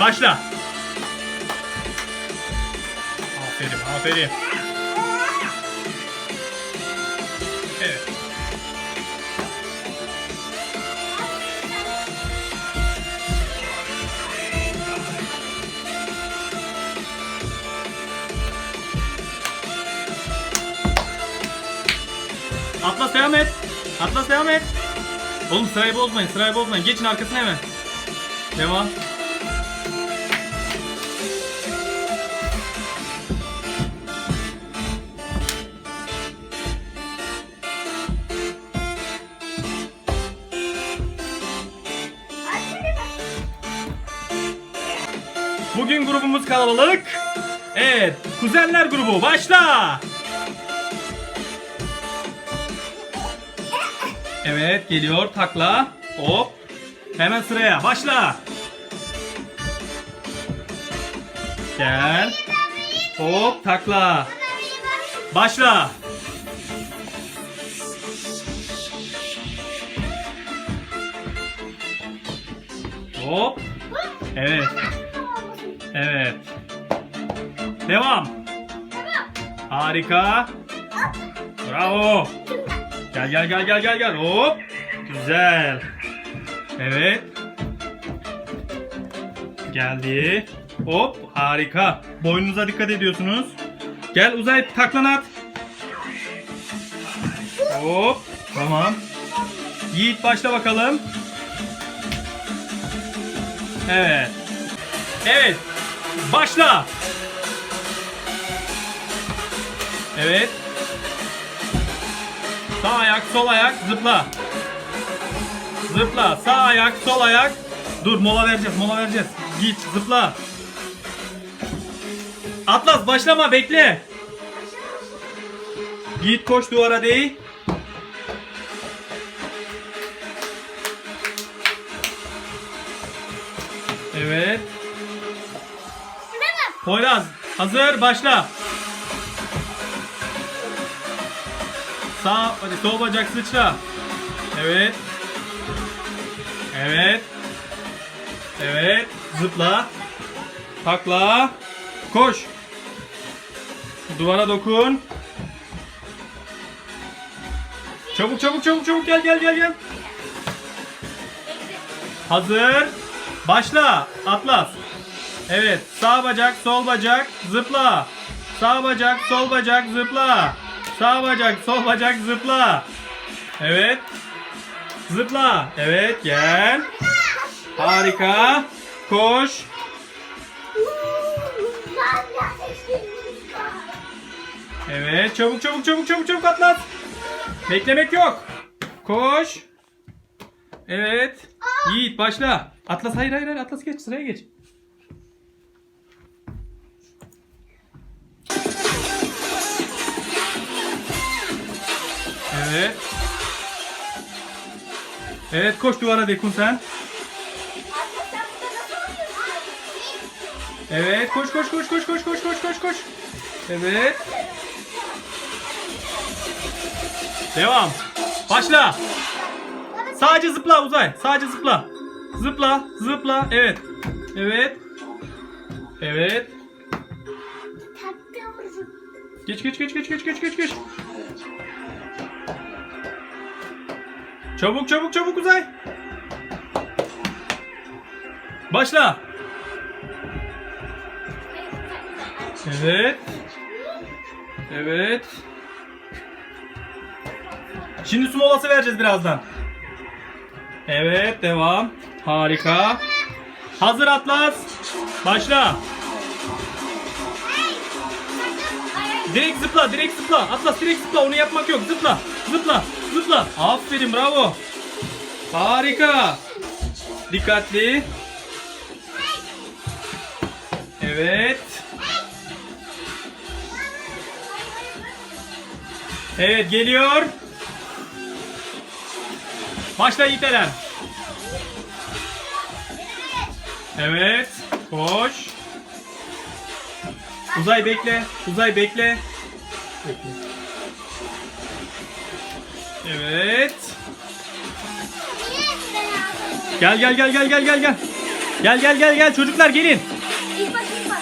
Başla. Aferin, aferin. Evet. Atlas devam et. Atlas devam et. Oğlum sırayı bozmayın, sırayı bozmayın. Geçin arkasına hemen. Devam. Grubumuz kalabalık. Evet, kuzenler grubu başla. Evet, geliyor takla. Hop. Hemen sıraya başla. Gel. Hop takla. Başla. Hop. Evet. Evet. Devam. Harika. Bravo. Gel gel gel gel gel gel. Hop. Güzel. Evet. Geldi. Hop. Harika. Boynunuza dikkat ediyorsunuz. Gel uzay taklan at. Hop. Tamam. Yiğit başla bakalım. Evet. Evet. Başla. Evet. Sağ ayak, sol ayak, zıpla. Zıpla. Sağ ayak, sol ayak. Dur mola vereceğiz, mola vereceğiz. Git, zıpla. Atlas başlama, bekle. Git koş duvara değ. Evet. Poyraz hazır başla. Sağ hadi sol bacak sıçra. Evet. Evet. Evet. Zıpla. Takla. Koş. Duvara dokun. Çabuk çabuk çabuk çabuk gel gel gel gel. Hazır. Başla. Atlas. Evet. Sağ bacak, sol bacak, zıpla. Sağ bacak, sol bacak, zıpla. Sağ bacak, sol bacak, zıpla. Evet. Zıpla. Evet, gel. Harika. Koş. Evet, çabuk çabuk çabuk çabuk çabuk atlat. Beklemek yok. Koş. Evet. Yiğit başla. Atlas hayır hayır hayır Atlas geç sıraya geç. Evet. Evet koş duvara dekun sen. Evet koş koş koş koş koş koş koş koş koş. Evet. Devam. Başla. Sadece zıpla uzay. Sadece zıpla. Zıpla, zıpla. Evet. Evet. Evet. Geç geç geç geç geç geç geç geç. Çabuk çabuk çabuk uzay. Başla. Evet. Evet. Şimdi su molası vereceğiz birazdan. Evet devam. Harika. Hazır Atlas. Başla. Direkt zıpla, direkt zıpla. Atlas direkt zıpla. Onu yapmak yok. Zıpla, zıpla, zıpla. Aferin, bravo. Harika. Dikkatli. Evet. Evet geliyor. Başla Yiğit Eren. Evet. Koş. Uzay bekle. Uzay bekle. Bekle. Evet. Gel gel gel gel gel gel gel. Gel gel gel gel çocuklar gelin.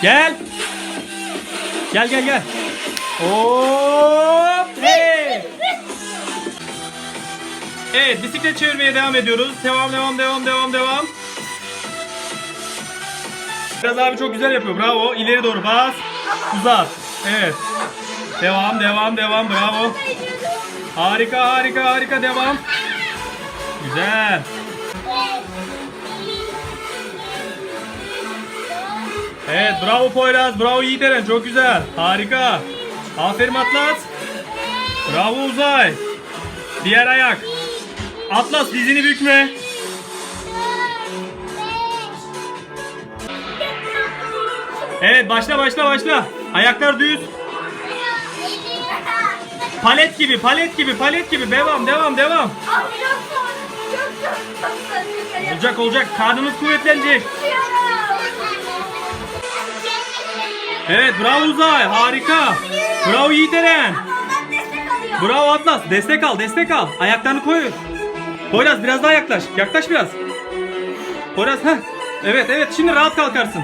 Gel. Gel gel gel. Hop! Hey! Evet bisiklet çevirmeye devam ediyoruz. Devam devam devam devam devam. Biraz abi çok güzel yapıyor. Bravo. İleri doğru bas. Uzat. Evet. Devam devam devam. Bravo. Harika harika harika devam. Güzel. Evet bravo Poyraz. Bravo Yiğit Eren. Çok güzel. Harika. Aferin Atlas. Bravo Uzay. Diğer ayak. Atlas dizini bükme. Evet başla başla başla. Ayaklar düz. Palet gibi palet gibi palet gibi. Devam devam devam. Abi. Olacak olacak. Karnımız kuvvetlenecek. Evet bravo Uzay. Harika. Bravo Yiğit Eren. Bravo Atlas. Destek al, destek al. Ayaklarını koy. Poyraz biraz daha yaklaş. Yaklaş biraz. Poyraz ha. Evet evet şimdi rahat kalkarsın.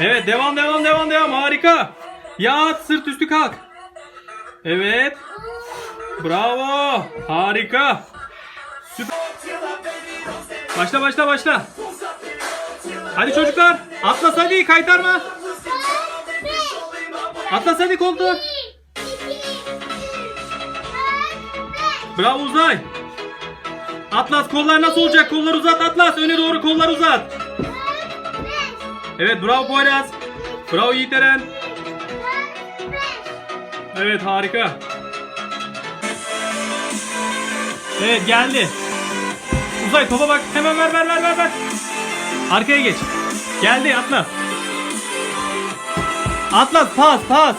Evet devam devam devam devam. Harika. Yat sırt üstü kalk. Evet. Bravo. Harika. Süper. Başla başla başla. Hadi çocuklar. Atlas hadi kaytarma. Atlas hadi koltuğu. Bravo Uzay. Atlas kollar nasıl olacak? Kollar uzat Atlas. Öne doğru kollar uzat. Evet bravo Poyraz. Bravo Yiğit Eren. Evet harika. Evet geldi. Uzay topa bak. Hemen ver ver ver ver ver. Arkaya geç. Geldi Atlas. Atlas pas pas.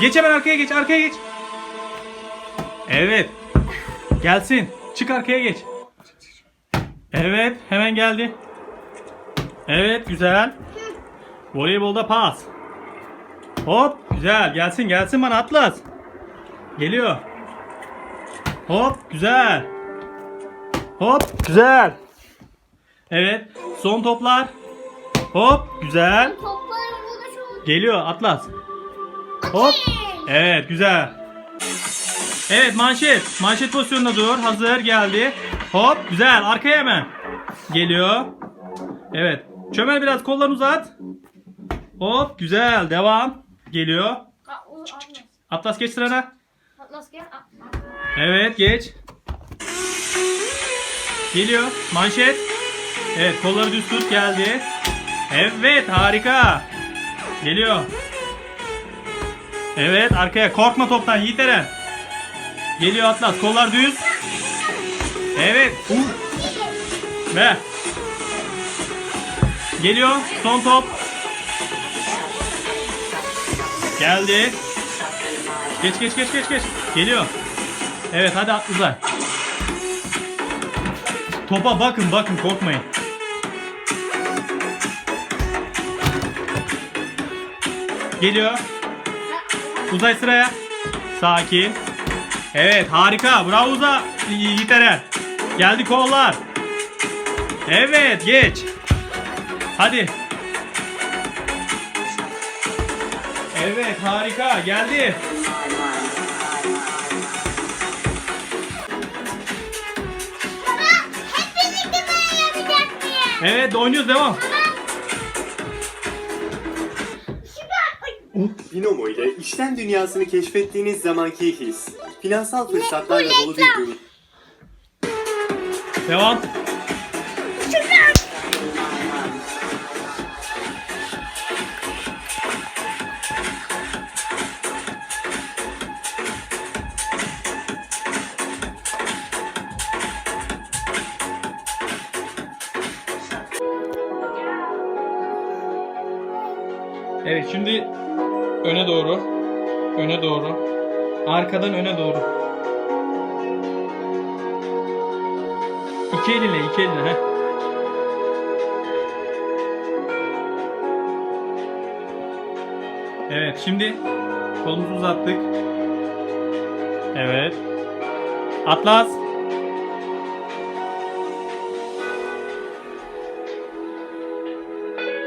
Geç hemen arkaya geç arkaya geç. Evet. Gelsin. Çık arkaya geç. Evet hemen geldi. Evet güzel. Voleybolda pas. Hop güzel gelsin gelsin bana Atlas. Geliyor. Hop güzel. Hop güzel. Evet son toplar. Hop güzel. Geliyor Atlas. Hop. Evet güzel. Evet manşet. Manşet pozisyonunda dur. Hazır geldi. Hop güzel. Arkaya hemen. Geliyor. Evet. Çömel biraz kollarını uzat. Hop güzel. Devam. Geliyor. Aa, o- Atlas. Atlas geç sırana. Atlas gel. Evet geç. Geliyor. Manşet. Evet kolları düz tut geldi. Evet harika. Geliyor. Evet arkaya korkma toptan Yiğit Eren. Geliyor Atlas kollar düz. Evet. Uh. Ve. Geliyor son top. Geldi. Geç geç geç geç geç. Geliyor. Evet hadi at uzay. Topa bakın bakın korkmayın. Geliyor. Uzay sıraya. Sakin. Evet harika. Bravo Uza. Yiğit. Geldi kollar. Evet geç. Hadi. Evet harika geldi. Baba hep birlikte böyle yapacak mıyız? Evet oynuyoruz devam. Süper. Binomo ile işlem dünyasını keşfettiğiniz zamanki his. Finansal fırsatlarla dolu bir durum. Devam. Şimdi öne doğru. Öne doğru. Arkadan öne doğru. İki elinle, iki elinle. Heh. Evet şimdi kolumuzu uzattık. Evet. Atlas.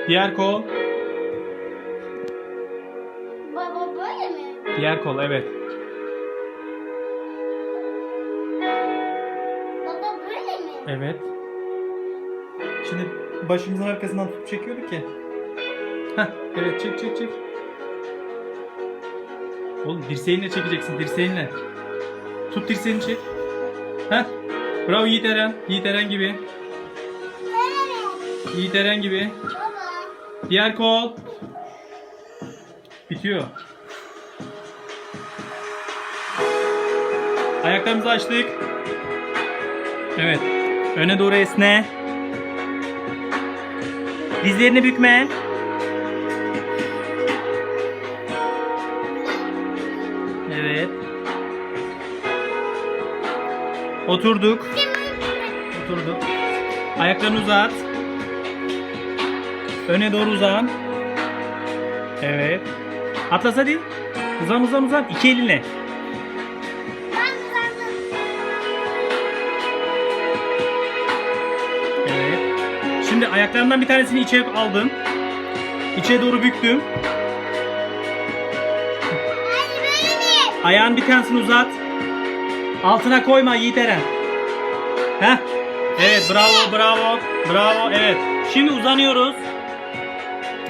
Diğer kol. Diğer kol evet. Baba böyle mi? Evet. Şimdi başımızın arkasından tutup çekiyorduk ya. Heh, evet çek çek çek. Oğlum dirseğinle çekeceksin dirseğinle. Tut dirseğini çek. Heh. Bravo Yiğit Eren. Yiğit Eren gibi. Yiğit Eren gibi. Baba. Diğer kol. Bitiyor. Ayaklarımızı açtık. Evet. Öne doğru esne. Dizlerini bükme. Evet. Oturduk. Oturduk. Ayaklarını uzat. Öne doğru uzan. Evet. Atlas hadi. Uzan uzan uzan. İki elinle. Şimdi ayaklarından bir tanesini içeri aldım. İçe doğru büktüm. Ayağın bir tanesini uzat. Altına koyma Yiğit Eren. Heh. Evet bravo bravo. Bravo evet. Şimdi uzanıyoruz.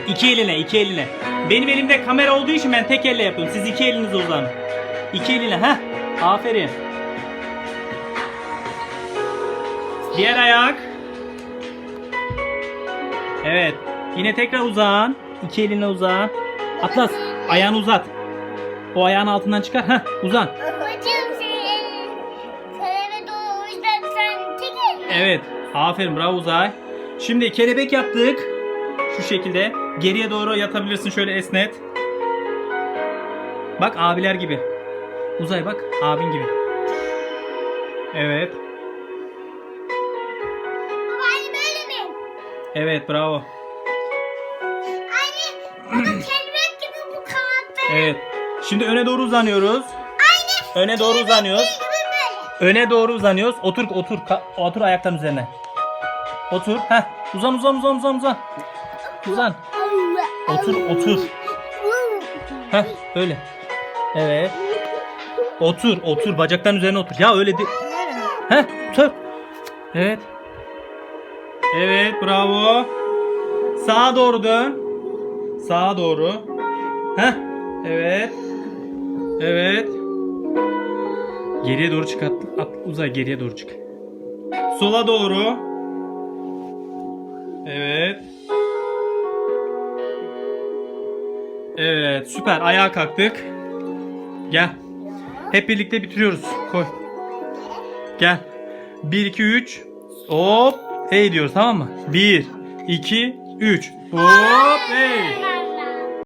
İki eline iki eline. Benim elimde kamera olduğu için ben tek elle yapıyorum. Siz iki elinizle uzanın. İki eline. Heh. Aferin. Diğer ayak. Evet. Yine tekrar uzan. İki elinle uzan. Atlas ayağını uzat. O ayağın altından çıkar. Heh uzan. Babacığım senin kaleme doğru o yüzden sen tek el. Evet. Aferin bravo Uzay. Şimdi kelebek yaptık. Şu şekilde. Geriye doğru yatabilirsin şöyle esnet. Bak abiler gibi. Uzay bak abin gibi. Evet. Evet bravo. Anne kelebek gibi bu kanatları. Evet. Şimdi öne doğru uzanıyoruz. Anne. Öne doğru uzanıyoruz. Öne doğru uzanıyoruz. Otur otur. Otur ayakların üzerine. Otur. Heh. Uzan uzan uzan uzan uzan. Uzan. Otur otur. Heh öyle. Evet. Otur otur bacakların üzerine otur. Ya öyle de. Heh otur. Evet. Evet bravo. Sağa doğru dön. Sağa doğru. Heh. Evet. Evet. Geriye doğru çık at, at uzay geriye doğru çık. Sola doğru. Evet. Evet süper ayağa kalktık. Gel. Hep birlikte bitiriyoruz. Koy. Gel. 1 2 3. Hop. Hey diyoruz tamam mı? 1 2 3. Hop hey.